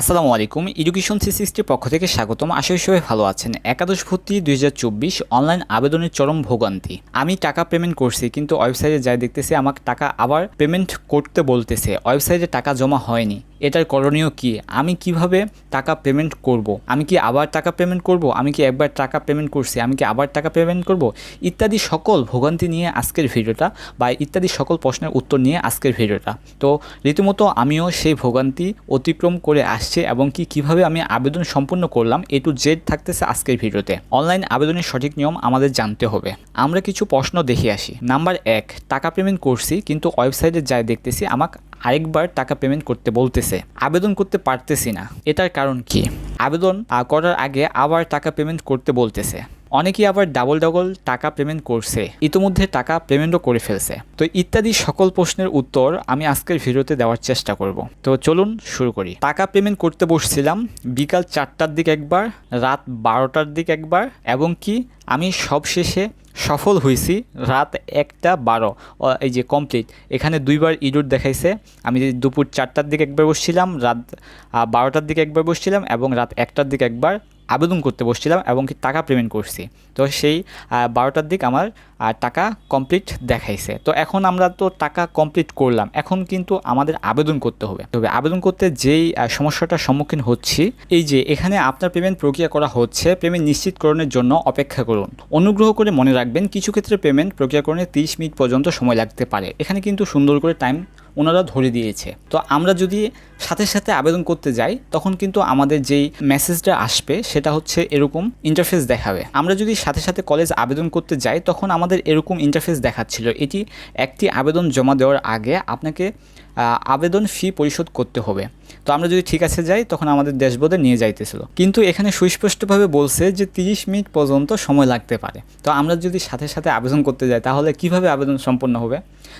আসসালামু আলাইকুম। Education three সিক্সটির পক্ষ থেকে স্বাগতম। আশা সবাই ভালো আছেন। একাদশ ভর্তি দুই হাজার চব্বিশ অনলাইন আবেদনের চরম ভোগান্তি। আমি টাকা পেমেন্ট করছি, কিন্তু ওয়েবসাইটে যাই দেখতেছি আমাকে টাকা আবার পেমেন্ট করতে বলতেছে। ওয়েবসাইটে টাকা জমা হয়নি। এটার করণীয় কি? আমি কীভাবে টাকা পেমেন্ট করব। আমি কি আবার টাকা পেমেন্ট করব? আমি কি একবার টাকা পেমেন্ট করছি? আমি কি আবার টাকা পেমেন্ট করব? ইত্যাদি সকল ভোগান্তি নিয়ে আজকের ভিডিওটা বা ইত্যাদি সকল প্রশ্নের উত্তর নিয়ে আজকের ভিডিওটা। তো রীতিমতো আমিও সেই ভোগান্তি অতিক্রম করে আসছে। এবং কি কীভাবে আমি আবেদন সম্পূর্ণ করলাম এ টু জেড থাকতেছে আজকের ভিডিওতে। অনলাইন আবেদনের সঠিক নিয়ম আমাদের জানতে হবে। আমরা কিছু প্রশ্ন দেখে আসি। নাম্বার এক, টাকা পেমেন্ট করছি, কিন্তু ওয়েবসাইটে যাই দেখতেছি আমাকে আরেকবার টাকা পেমেন্ট করতে বলতেছে। আবেদন করতে পারতেছি না। এটার কারণ কি? আবেদন করার আগে আবার টাকা পেমেন্ট করতে বলতেছে। অনেকেই আবার ডাবল ডাবল টাকা পেমেন্ট করছে, ইতিমধ্যে টাকা পেমেন্টও করে ফেলছে। তো ইত্যাদি সকল প্রশ্নের উত্তর আমি আজকের ভিডিওতে দেওয়ার চেষ্টা করব। তো চলুন শুরু করি। টাকা পেমেন্ট করতে বসছিলাম বিকাল চারটার দিকে একবার, রাত বারোটার দিকে একবার, এবং কি আমি সবশেষে সফল হয়েছি রাত একটা বারো এই যে কমপ্লিট এখানে দুইবার ইডুট দেখাইছে। আমি দুপুর চারটার দিকে একবার বসছিলাম, রাত বারোটার দিকে একবার বসছিলাম, এবং রাত একটার দিকে একবার আবেদন করতে বসছিলাম এবং কি টাকা পেমেন্ট করছি। তো সেই বারোটার দিক আমার আহ, টাকা কমপ্লিট দেখাইছে। তো এখন আমরা তো টাকা কমপ্লিট করলাম। এখন কিন্তু আমাদের আবেদন করতে হবে। তবে আবেদন করতে যেই সমস্যাটার সম্মুখীন হচ্ছি এই যে এখানে আপনার পেমেন্ট প্রক্রিয়া করা হচ্ছে পেমেন্ট নিশ্চিতকরণের জন্য অপেক্ষা করুন। অনুগ্রহ করে মনে রাখবেন কিছু ক্ষেত্রে পেমেন্ট প্রক্রিয়াকরণে তিরিশ মিনিট পর্যন্ত সময় লাগতে পারে। এখানে কিন্তু সুন্দর করে টাইম ওনারা ধরে দিয়েছে। তো আমরা যদি সাথে সাথে আবেদন করতে যাই তখন কিন্তু আমাদের যেই মেসেজটা আসবে সেটা হচ্ছে এরকম ইন্টারফেস দেখাবে। আমরা যদি সাথে সাথে কলেজ আবেদন করতে যাই তখন আমাদের এরকম ইন্টারফেস দেখাচ্ছিল। এটি একটি আবেদন জমা দেওয়ার আগে আপনাকে আবেদন ফি পরিশোধ করতে হবে। তো আমরা যদি ঠিক আছে যাই, তখন আমাদের ড্যাশবোর্ডে নিয়ে যাইতেছিল। কিন্তু এখানে সুস্পষ্টভাবে বলছে যে তিরিশ মিনিট পর্যন্ত সময় লাগতে পারে। তো আমরা যদি সাথে সাথে আবেদন করতে যাই, তাহলে কীভাবে আবেদন সম্পন্ন হবে?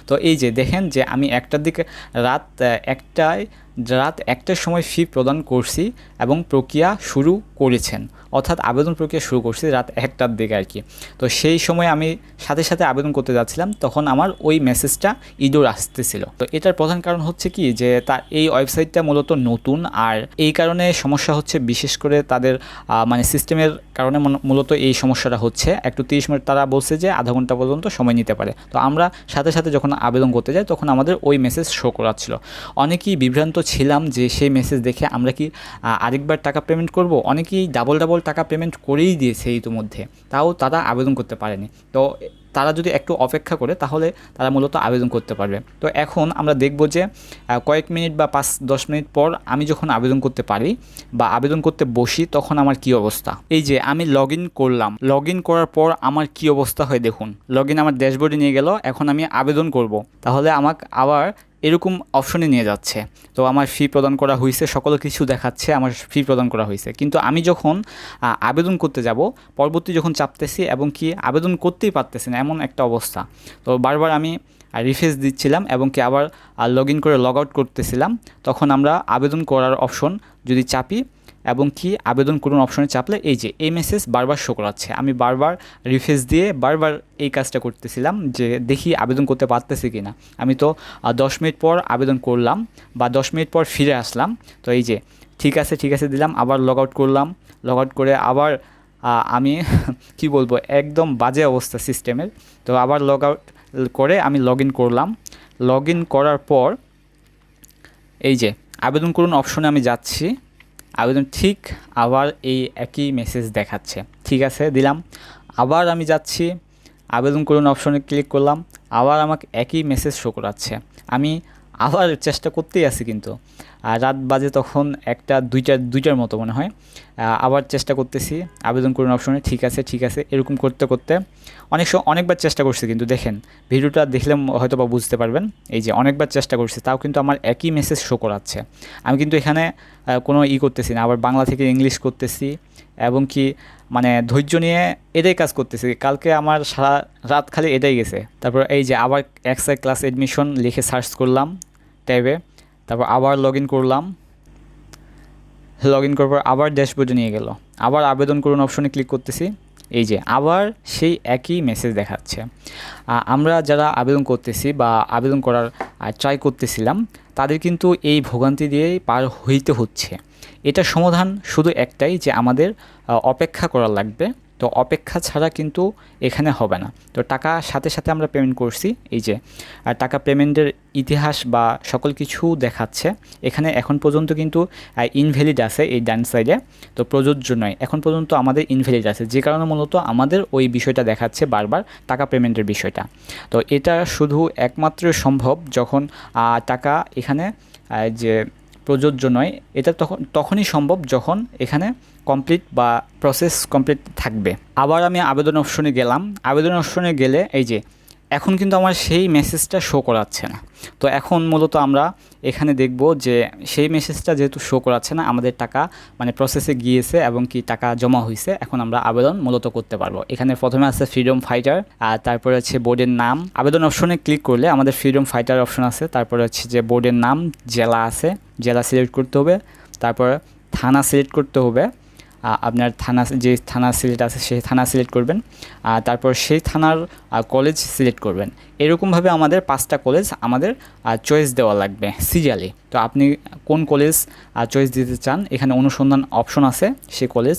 তো এই যে দেখেন যে আমি একটার দিকে রাত একটায় রাত একটার সময় ফি প্রদান করছি এবং প্রক্রিয়া শুরু করেছেন। অর্থাৎ আবেদন প্রক্রিয়া শুরু করছি রাত একটার দিকে আর কি। তো সেই সময় আমি সাথে সাথে আবেদন করতে যাচ্ছিলাম, তখন আমার ওই মেসেজটা ইডোর আসতেছিল। তো এটার প্রধান কারণ হচ্ছে কি যে, তার এই ওয়েবসাইটটা মূলত নতুন আর এই কারণে সমস্যা হচ্ছে বিশেষ করে তাদের মানে সিস্টেমের কারণে মূল- মূলত এই সমস্যাটা হচ্ছে। একটু তিরিশ মিনিট তারা বলছে যে, আধা ঘণ্টা পর্যন্ত সময় নিতে পারে। তো আমরা সাথে সাথে যখন আবেদন করতে যাই, তখন আমাদের ওই মেসেজ শো করাচ্ছিল। অনেকেই বিভ্রান্ত ছিলাম যে সেই মেসেজ দেখে আমরা কি আরেকবার টাকা পেমেন্ট করব? অনেকেই ডাবল ডাবল টাকা পেমেন্ট করেই দিয়েছে ইতিমধ্যে, তাও তারা আবেদন করতে পারেনি। তো তারা যদি একটু অপেক্ষা করে, তাহলে তারা মূলত আবেদন করতে পারবে। তো এখন আমরা দেখব যে কয়েক মিনিট বা পাঁচ দশ মিনিট পর আমি যখন আবেদন করতে পারি বা আবেদন করতে বসি, তখন আমার কি অবস্থা? এই যে আমি লগ করলাম। লগ করার পর আমার কি অবস্থা হয় দেখুন। লগ আমার ড্যাশবোর্ডে নিয়ে গেল, এখন আমি আবেদন করব। তাহলে আমাকে আবার এরকম অপশনে নিয়ে যাচ্ছে। তো আমার ফি প্রদান করা হয়েছে সকল কিছু দেখাচ্ছে, আমার ফি প্রদান করা হয়েছে কিন্তু আমি যখন আবেদন করতে যাব, পরবর্তী যখন চাপতেছি এবং কি আবেদন করতেই পারতেছি না, এমন একটা অবস্থা। তো বারবার আমি রিফ্রেশ দিচ্ছিলাম এবং কি আবার লগ ইন করে লগ আউট করতেছিলাম। তখন আমরা আবেদন করার অপশন যদি চাপি এবং কি আবেদন করুন অপশনে চাপলে এই যে এই মেসেজ বারবার শো করাচ্ছে। আমি বারবার রিফ্রেশ দিয়ে বারবার এই কাজটা করতেছিলাম যে দেখি আবেদন করতে পারতেছি কি না আমি তো দশ মিনিট পর আবেদন করলাম বা দশ মিনিট পর ফিরে আসলাম। তো এই যে ঠিক আছে ঠিক আছে দিলাম, আবার লগ আউট করলাম। লগ আউট করে আবার আমি কি বলব, একদম বাজে অবস্থা সিস্টেমের তো আবার লগ আউট করে আমি লগ ইন করলাম। লগ ইন করার পর এই যে আবেদন করুন অপশনে আমি যাচ্ছি। আবেদন ঠিক, আবার এই একই মেসেজ দেখাচ্ছে। ঠিক আছে, দিলাম। আবার আমি যাচ্ছি, আবেদন করুন অপশনে ক্লিক করলাম, আবার আমাকে একই মেসেজ শো করাচ্ছে। আমি আবার চেষ্টা করতেই আছি কিন্তু। রাত বাজে তখন একটা দুইটা, দুইটার মতো মনে হয়। আবার চেষ্টা করতেছি, আবেদন করুন অপশনে, ঠিক আছে ঠিক আছে, এরকম করতে করতে। অনেক সময় অনেকবার চেষ্টা করছি কিন্তু দেখেন, ভিডিওটা দেখলে হয়তো বা বুঝতে পারবেন, এই যে অনেকবার চেষ্টা করছি, তাও কিন্তু আমার একই মেসেজ শো করাচ্ছে। আমি কিন্তু এখানে কোনো ই করতেছি না, আবার বাংলা থেকে ইংলিশ করতেছি, এবং কি মানে ধৈর্য নিয়ে এটাই কাজ করতেছি। কালকে আমার সারা রাত খালি এটাই গেছে। তারপর এই যে আবার এক্সআই ক্লাস এডমিশন লিখে সার্চ করলাম ট্যাবে তারপর আবার লগ ইন করলাম। লগ ইন করার পর আবার ড্যাশবোর্ডে নিয়ে গেল। আবার আবেদন করুন অপশনে ক্লিক করতেছি। এই যে, আবার সেই একই মেসেজ দেখাচ্ছে। আমরা যারা আবেদন করতেছি বা আবেদন করার ট্রাই করতেছিলাম, তাদের কিন্তু এই ভোগান্তি দিয়েই পার হইতে হচ্ছে। এটার সমাধান শুধু একটাই যে আমাদের অপেক্ষা করা লাগবে। তো অপেক্ষা ছাড়া কিন্তু এখানে হবে না। তো টাকা সাথে সাথে আমরা পেমেন্ট করছি, এই যে, আর টাকা পেমেন্টের ইতিহাস বা সকল কিছু দেখাচ্ছে। এখানে এখন পর্যন্ত কিন্তু ইনভ্যালিড আছে এই ডান সাইডে তো প্রযোজ্য নয়। এখন পর্যন্ত আমাদের ইনভ্যালিড আছে। যে কারণে মূলত আমাদের ওই বিষয়টা দেখাচ্ছে বারবার, টাকা পেমেন্টের বিষয়টা। তো এটা শুধু একমাত্র সম্ভব যখন টাকা এখানে যে প্রযোজ্য নয়, এটা তখন, তখনই সম্ভব যখন এখানে কমপ্লিট বা প্রসেস কমপ্লিট থাকবে। আবার আমি আবেদন অপশনে গেলাম। আবেদন অপশনে গেলে এই যে, এখন কিন্তু আমার সেই মেসেজটা শো করাচ্ছে না। তো এখন মূলত আমরা এখানে দেখব যে, সেই মেসেজটা যেহেতু শো করাচ্ছে না, আমাদের টাকা মানে প্রসেসে গিয়েছে এবং কি টাকা জমা হয়েছে এখন আমরা আবেদন মূলত করতে পারব। এখানে প্রথমে আছে ফ্রিডম ফাইটার আর তারপরে হচ্ছে বোর্ডের নাম। আবেদন অপশনে ক্লিক করলে আমাদের ফ্রিডম ফাইটার অপশন আছে। তারপরে হচ্ছে যে বোর্ডের নাম, জেলা আছে। জেলা সিলেক্ট করতে হবে। তারপরে থানা সিলেক্ট করতে হবে। আপনার থানা যে থানা সিলেক্ট আছে সেই থানা সিলেক্ট করবেন তারপর সেই থানার কলেজ সিলেক্ট করবেন। এরকমভাবে আমাদের পাঁচটা কলেজ আমাদের চয়েস দেওয়া লাগবে সিরিয়ালি তো আপনি কোন কলেজ চয়েস দিতে চান, এখানে অনুসন্ধান অপশন আছে সেই কলেজ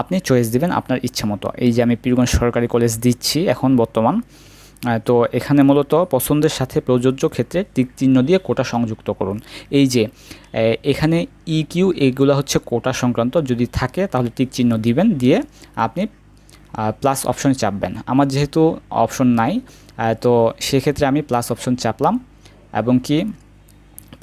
আপনি চয়েস দিবেন আপনার ইচ্ছা মতো। এই যে আমি পীরগঞ্জ সরকারি কলেজ দিচ্ছি এখন বর্তমান। তো এখানে মূলত পছন্দের সাথে প্রযোজ্য ক্ষেত্রে টিক চিহ্ন দিয়ে কোটা সংযুক্ত করুন। এই যে এখানে ই কিউ এগুলো হচ্ছে কোটা সংক্রান্ত। যদি থাকে, তাহলে টিক চিহ্ন দিবেন, দিয়ে আপনি প্লাস অপশন চাপবেন। আমার যেহেতু অপশন নাই তো সেক্ষেত্রে আমি প্লাস অপশন চাপলাম। এবং কি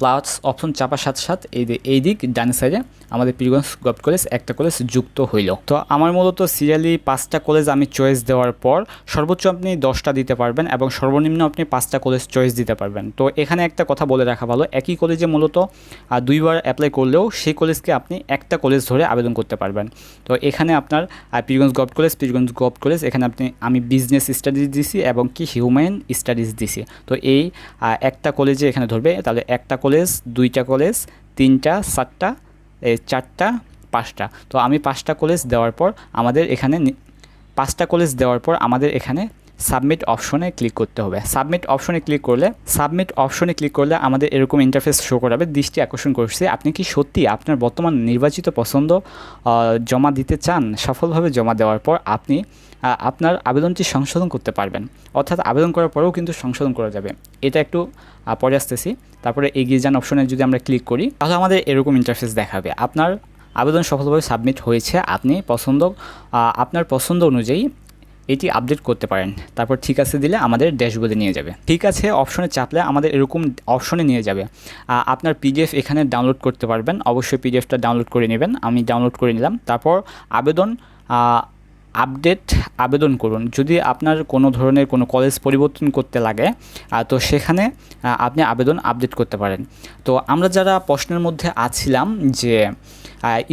প্লাস অপশন চাপার সাথে সাথে এই এই দিক, ডান সাইডে আমাদের পীরগঞ্জ গভ কলেজ একটা কলেজ যুক্ত হইল। তো আমার মূলত সিরিয়ালি পাঁচটা কলেজ আমি চয়েস দেওয়ার পর সর্বোচ্চ আপনি দশটা দিতে পারবেন এবং সর্বনিম্ন আপনি পাঁচটা কলেজ চয়েস দিতে পারবেন। তো এখানে একটা কথা বলে রাখা ভালো, একই কলেজে মূলত দুইবার অ্যাপ্লাই করলেও সেই কলেজকে আপনি একটা কলেজ ধরে আবেদন করতে পারবেন। তো এখানে আপনার Pirganj gov college Pirganj gov college, এখানে আপনি, আমি বিজনেস স্টাডিজ দিছি এবং কি হিউম্যান স্টাডিজ দিছি। তো এই একটা কলেজে এখানে ধরবে, তাহলে একটা কলেজ দুইটা কলেজ, তিনটা, সাতটা চারটা, পাঁচটা। তো আমি পাঁচটা কলেজ দেওয়ার পর আমাদের এখানে পাঁচটা কলেজ দেওয়ার পর আমাদের এখানে সাবমিট অপশনে ক্লিক করতে হবে। সাবমিট অপশনে ক্লিক করলে, সাবমিট অপশনে ক্লিক করলে আমাদের এরকম ইন্টারফেস শো করাবে, দৃষ্টি আকর্ষণ করছে। আপনি কি সত্যি আপনার বর্তমান নির্বাচিত পছন্দ জমা দিতে চান? সফলভাবে জমা দেওয়ার পর আপনি আপনার আবেদনটি সংশোধন করতে পারবেন। অর্থাৎ আবেদন করার পরেও কিন্তু সংশোধন করা যাবে। এটা একটু পরে আসতেছি। তারপরে এগিয়ে যান অপশনে যদি আমরা ক্লিক করি, তাহলে আমাদের এরকম ইন্টারফেস দেখাবে। আপনার আবেদন সফলভাবে সাবমিট হয়েছে, আপনি পছন্দ আপনার পছন্দ অনুযায়ী এটি আপডেট করতে পারেন। তারপর ঠিক আছে দিলে আমাদের ড্যাশবোর্ডে নিয়ে যাবে। ঠিক আছে অপশনে চাপলে আমাদের এরকম অপশনে নিয়ে যাবে। আপনার পিডিএফ এখানে ডাউনলোড করতে পারবেন। অবশ্যই পিডিএফটা ডাউনলোড করে নেবেন। আমি ডাউনলোড করে নিলাম। তারপর আবেদন আপডেট আবেদন করুন। যদি আপনার কোনো ধরনের কোনো কলেজ পরিবর্তন করতে লাগে তো সেখানে আপনি আবেদন আপডেট করতে পারেন। তো আমরা যারা প্রশ্নের মধ্যে আছিলাম যে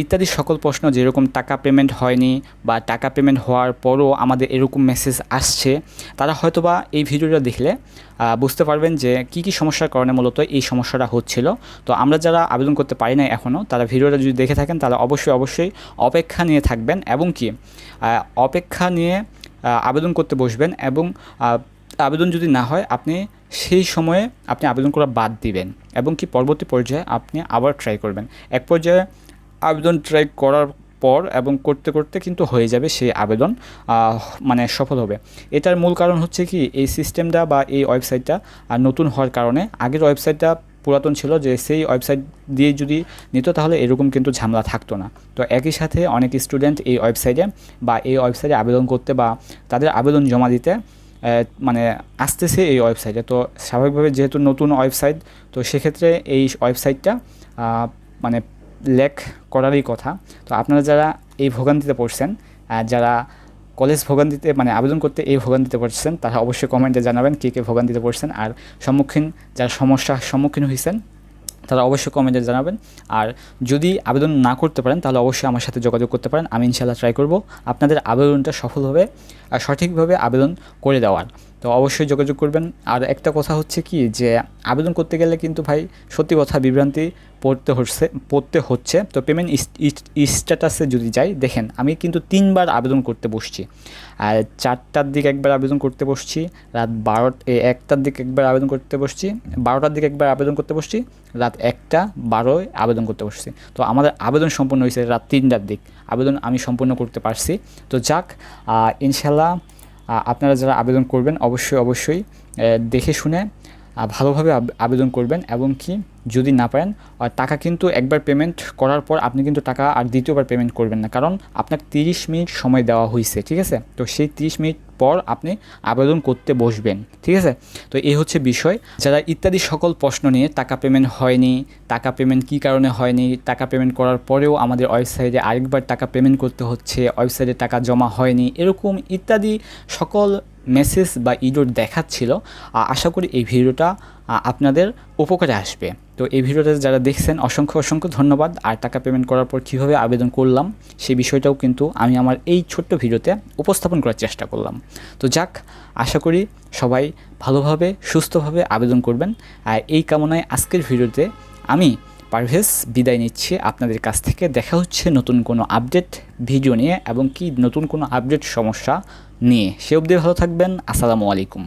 ইত্যাদি সকল প্রশ্ন যেরকম টাকা পেমেন্ট হয়নি বা টাকা পেমেন্ট হওয়ার পরও আমাদের এরকম মেসেজ আসছে, তারা হয়তোবা এই ভিডিওটা দেখলে বুঝতে পারবেন যে কী কী সমস্যার কারণে মূলত এই সমস্যাটা হচ্ছিল। তো আমরা যারা আবেদন করতে পারি না এখনও তারা ভিডিওটা যদি দেখে থাকেন তারা অবশ্যই অবশ্যই অপেক্ষা নিয়ে থাকবেন এবং কি অপেক্ষা নিয়ে আবেদন করতে বসবেন এবং আবেদন যদি না হয়, আপনি সেই সময়ে আপনি আবেদন করা বাদ দিবেন এবং কি পরবর্তী পর্যায়ে আপনি আবার ট্রাই করবেন। এক পর্যায়ে আবেদন ট্রাই করার পর এবং করতে করতে কিন্তু হয়ে যাবে সেই আবেদন মানে সফল হবে। এটার মূল কারণ হচ্ছে কি, এই সিস্টেমটা বা এই ওয়েবসাইটটা নতুন হওয়ার কারণে আগের ওয়েবসাইটটা পুরাতন ছিল যে সেই ওয়েবসাইট দিয়ে যদি নিত তাহলে এরকম কিন্তু ঝামেলা থাকতো না। তো একই সাথে অনেক স্টুডেন্ট এই ওয়েবসাইটে বা এই ওয়েবসাইটে আবেদন করতে বা তাদের আবেদন জমা দিতে মানে আসতেছে এই ওয়েবসাইটে তো স্বাভাবিকভাবে যেহেতু নতুন ওয়েবসাইট তো সেক্ষেত্রে এই ওয়েবসাইটটা মানে লেক করারই কথা। তো আপনারা যারা এই ভোগান্তিতে পড়ছেন যারা কলেজ ভোগান্তিতে মানে আবেদন করতে এই ভোগান্তিতে পড়ছেন, তারা অবশ্যই কমেন্টে জানাবেন কে কে ভোগান্তিতে পড়ছেন। আর সম্মুখীন যারা সমস্যার সম্মুখীন হয়েছেন তারা অবশ্যই কমেন্টে জানাবেন। আর যদি আবেদন না করতে পারেন, তাহলে অবশ্যই আমার সাথে যোগাযোগ করতে পারেন। আমি ইনশাল্লাহ ট্রাই করব। আপনাদের আবেদনটা সফলভাবে আর সঠিকভাবে আবেদন করে দেওয়ার। তো অবশ্যই যোগাযোগ করবেন। আর একটা কথা হচ্ছে কি যে, আবেদন করতে গেলে কিন্তু ভাই সত্যি কথা বিভ্রান্তি পড়তে হচ্ছে পড়তে হচ্ছে। তো পেমেন্ট স্ট্যাটাসে যদি যাই, দেখেন আমি কিন্তু তিনবার আবেদন করতে বসছি। আর চারটার দিকে একবার আবেদন করতে বসছি, রাত বারো একটার দিকে একবার আবেদন করতে বসছি, বারোটার দিকে একবার আবেদন করতে বসছি, রাত একটা, বারোয় আবেদন করতে বসছি। তো আমাদের আবেদন সম্পূর্ণ হয়েছে রাত তিনটার দিক। আবেদন আমি সম্পূর্ণ করতে পারছি। তো যাক ইনশাল্লাহ আপনারা যারা আবেদন করবেন অবশ্যই অবশ্যই দেখে শুনে ভালোভাবে আব- আবেদন করবেন এবং কি যদি না পারেন, আর টাকা কিন্তু একবার পেমেন্ট করার পর আপনি কিন্তু টাকা আর দ্বিতীয়বার পেমেন্ট করবেন না। কারণ আপনাকে তিরিশ মিনিট সময় দেওয়া হয়েছে ঠিক আছে? তো সেই তিরিশ মিনিট পর আপনি আবেদন করতে বসবেন, ঠিক আছে? তো এই হচ্ছে বিষয়। যারা ইত্যাদি সকল প্রশ্ন নিয়ে টাকা পেমেন্ট হয়নি, টাকা পেমেন্ট কী কারণে হয়নি, টাকা পেমেন্ট করার পরেও আমাদের ওয়েবসাইটে আরেকবার টাকা পেমেন্ট করতে হচ্ছে ওয়েবসাইটে টাকা জমা হয়নি, এরকম ইত্যাদি সকল মেসেজ বা ইডোর দেখাচ্ছিল। আশা করি এই ভিডিওটা আপনাদের উপকারে আসবে। তো এই ভিডিওটা যারা দেখছেন, অসংখ্য অসংখ্য ধন্যবাদ। আর টাকা পেমেন্ট করার পর কীভাবে আবেদন করলাম, সেই বিষয়টাও কিন্তু আমি আমার এই ছোট্ট ভিডিওতে উপস্থাপন করার চেষ্টা করলাম। তো যাক, আশা করি সবাই ভালোভাবে, সুস্থভাবে আবেদন করবেন। আর এই কামনায় আজকের ভিডিওতে আমি পারভেজ বিদায় নিচ্ছি। আপনাদের কাছ থেকে দেখা হচ্ছে নতুন কোনো আপডেট ভিডিও নিয়ে এবং কি নতুন কোনো আপডেট সমস্যা নিয়ে। সে অবধি ভালো থাকবেন। আসসালামু আলাইকুম।